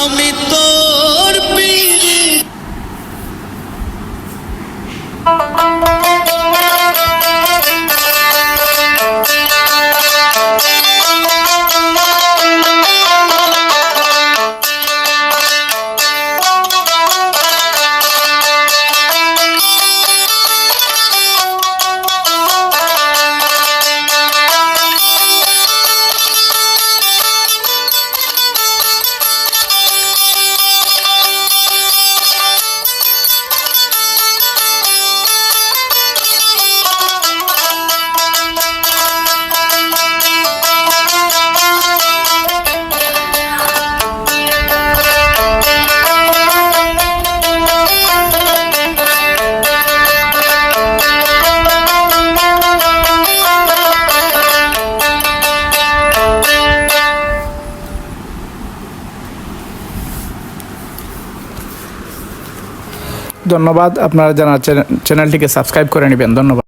আমি তো धन्यवाद আপনারা জানা চ্যানেলটিকে সাবস্ক্রাইব করে নেবেন ধন্যবাদ